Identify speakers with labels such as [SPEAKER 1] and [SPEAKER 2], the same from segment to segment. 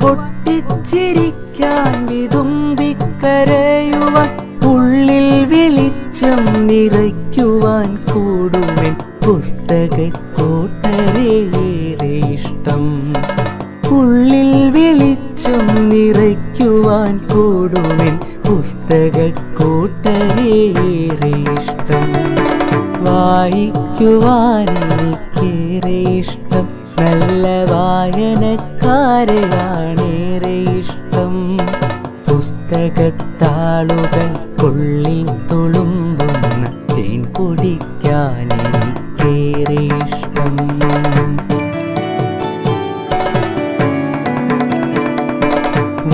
[SPEAKER 1] പൊട്ടിച്ചിരിക്കാൻ വിതുമ്പിക്കരയുവാൻ ഉള്ളിൽ വെളിച്ചം നിറയ്ക്കുവാൻ കൂടുമെൻ പുസ്തകക്കോട്ടരേറെ ഇഷ്ടം ഉള്ളിൽ വെളിച്ചം നിറയ്ക്കുവാൻ കൂടുമെൻ പുസ്തകക്കൂട്ടരേറെ ഇഷ്ടം വായിക്കുവാൻ എനിക്കേറെ ഇഷ്ടം. നല്ല വായനക്കാരെയാണേറെ ഇഷ്ടം. പുസ്തകത്താളുകൾ കൊള്ളിൽ തുളുമ്പുന്ന തേൻ കുടിക്കാൻ എനിക്കേറെ ഇഷ്ടം.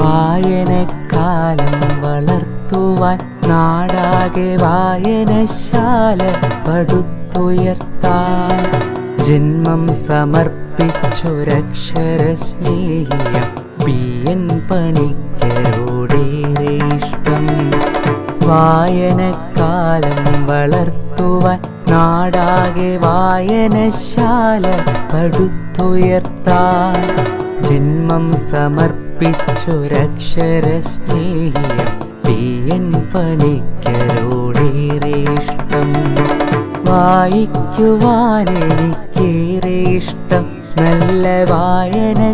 [SPEAKER 1] വായനക്കാലം വളർത്തുവാൻ നാടാകെ വായനശാല പടുത്തുയർത്താൻ ജന്മം സമർപ്പിച്ചു സ്നേഹിയ പി എൻ പണിക്കരോടേറെ ഇഷ്ടം. വായനക്കാലം വളർത്തുവാൻ നാടാകെ വായനശാല പടുത്തുയർത്താൻ ജന്മം സമർപ്പിച്ചു സ്നേഹിയ പി എൻ പണിക്കരോടേറെ ഇഷ്ടം. വായിക്കുവാൻ ഏറെ ഇഷ്ടം നല്ല വായനക്കാരെയാണ്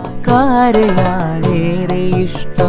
[SPEAKER 1] ഏറെ ഇഷ്ടം